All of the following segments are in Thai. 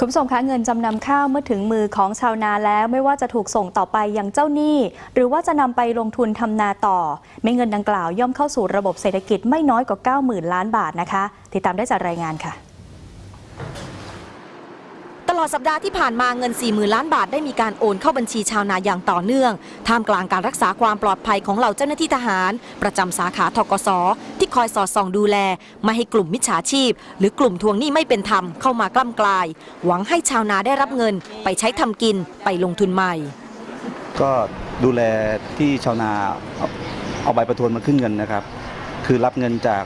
คุณผู้ชมคะเงินจำนำข้าวเมื่อถึงมือของชาวนาแล้วไม่ว่าจะถูกส่งต่อไปอยังเจ้าหนี้ หรือว่าจะนำไปลงทุนทำนาต่อ ไม่เงินดังกล่าวย่อมเข้าสู่ระบบเศรษฐกิจไม่น้อยกว่า 90,000 ล้านบาทนะคะ ติดตามได้จากรายงานค่ะ ลอดสัปดาห์ที่ผ่านมาเงิน 40,000 ล้านบาทได้มีการโอนเข้าบัญชีชาวนาอย่างต่อเนื่อง ท่ามกลางการรักษาความปลอดภัยของเหล่าเจ้าหน้าที่ทหาร ประจำสาขาทกสที่คอยสอดส่องดูแล ไม่ให้กลุ่มมิจฉาชีพ หรือกลุ่มทวงหนี้ไม่เป็นธรรมเข้ามากล้ำกลาย หวังให้ชาวนาได้รับเงิน ไปใช้ทำกินไปลงทุนใหม่ ก็ดูแลที่ชาวนาเอาใบประทวนมาขึ้นเงินนะครับ คือรับเงินจาก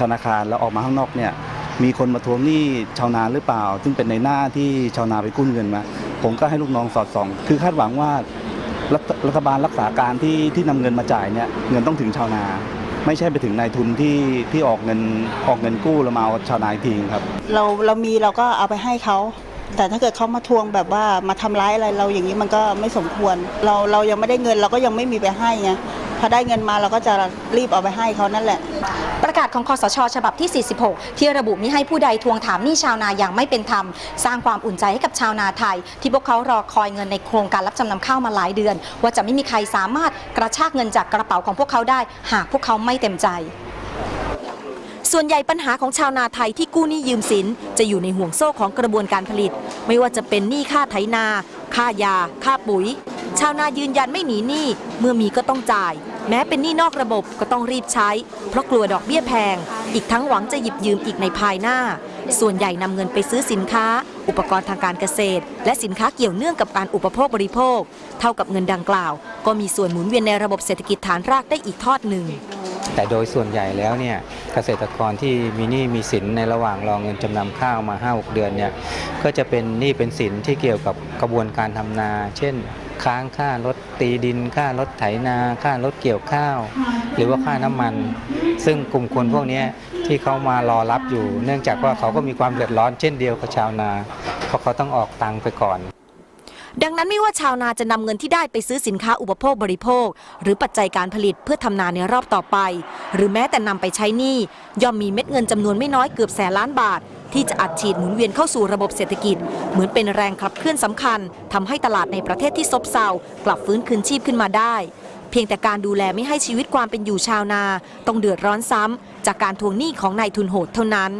ธนาคารแล้วออกมาข้างนอกเนี่ย มีคนมาทวงหนี้ชาวนาหรือเปล่า ซึ่งเป็นในหน้าที่ชาวนาไปกู้เงินมา ผมก็ให้ลูกน้องสอดส่อง คือคาดหวังว่ารัฐรฐบาลรักษาการที่ที่นำเงินมาจ่ายเนี่ยเงินต้องถึงชาวนาไม่ใช่ไปถึงนายทุนที่ที่ออกเงินออกเงินกู้แล้วมาเอาชาวนาอีกทีครับ เราเรามีเราก็เอาไปให้เขาแต่ถ้าเกิดเขามาทวงแบบว่ามาทำร้ายอะไรเราอย่างนี้มันก็ไม่สมควร เราเรายังไม่ได้เงินเราก็ยังไม่มีไปให้ไง พอได้เงินมาเราก็จะรีบเอาไปให้เขานั่นแหละ ประกาศของคอสช ฉบับที่ 46 ที่ระบุมิให้ผู้ใดทวงถามหนี้ชาวนาอย่างไม่เป็นธรรม สร้างความอุ่นใจให้กับชาวนาไทย ที่พวกเขารอคอยเงินในโครงการรับจำนำข้าวมาหลายเดือน ว่าจะไม่มีใครสามารถกระชากเงินจากกระเป๋าของพวกเขาได้ หากพวกเขาไม่เต็มใจส่วนใหญ่ปัญหาของชาวนาไทยที่กู้หนี้ยืมสิน จะอยู่ในห่วงโซ่ของกระบวนการผลิต ไม่ว่าจะเป็นหนี้ค่าไถนา ค่ายา ค่าปุ๋ย ชาวนายืนยันไม่หนีหนี้เมื่อมีก็ต้องจ่าย แม้เป็นหนี้นอกระบบก็ต้องรีบใช้ เพราะกลัวดอกเบี้ยแพง อีกทั้งหวังจะหยิบยืมอีกในภายหน้า ส่วนใหญ่นำเงินไปซื้อสินค้า อุปกรณ์ทางการเกษตร และสินค้าเกี่ยวเนื่องกับการอุปโภคบริโภค เท่ากับเงินดังกล่าว ก็มีส่วนหมุนเวียนในระบบเศรษฐกิจฐานรากได้อีกทอดหนึ่งแต่โดยส่วนใหญ่แล้วเนี่ยเกษตรกรที่มีหนี้มีสินในระหว่างรอเงินจำนำข้าวมา 5-6 เดือนเนี่ยก็จะเป็นหนี้เป็นสินที่เกี่ยวกับกระบวนการทำนา เช่น ค้างค่ารถตีดิน ค่ารถไถนา ค่ารถเกี่ยวข้าว หรือว่าค่าน้ำมัน ซึ่งกลุ่มคนพวกนี้ที่เขามารอรับอยู่ เนื่องจากว่าเขาก็มีความเดือดร้อนเช่นเดียวกับชาวนา เพราะเขาต้องออกตังค์ไปก่อน ดังนั้นไม่ว่าชาวนาจะนำเงินที่ได้ไปซื้อสินค้าอุปโภคบริโภค หรือปัจจัยการผลิตเพื่อทำนาในรอบต่อไป หรือแม้แต่นำไปใช้หนี้ย่อมมีเม็ดเงินจำนวนไม่น้อยเกือบแสนล้านบาท ที่จะอัดฉีดหมุนเวียนเข้าสู่ระบบเศรษฐกิจ เหมือนเป็นแรงขับเคลื่อนสำคัญทำให้ตลาดในประเทศที่ซบเซากลับฟื้นคืนชีพขึ้นมาได้ เพียงแต่การดูแลไม่ให้ชีวิตความเป็นอยู่ชาวนา ต้องเดือดร้อนซ้ำจากการทวงหนี้ของนายทุนโหดเท่านั้น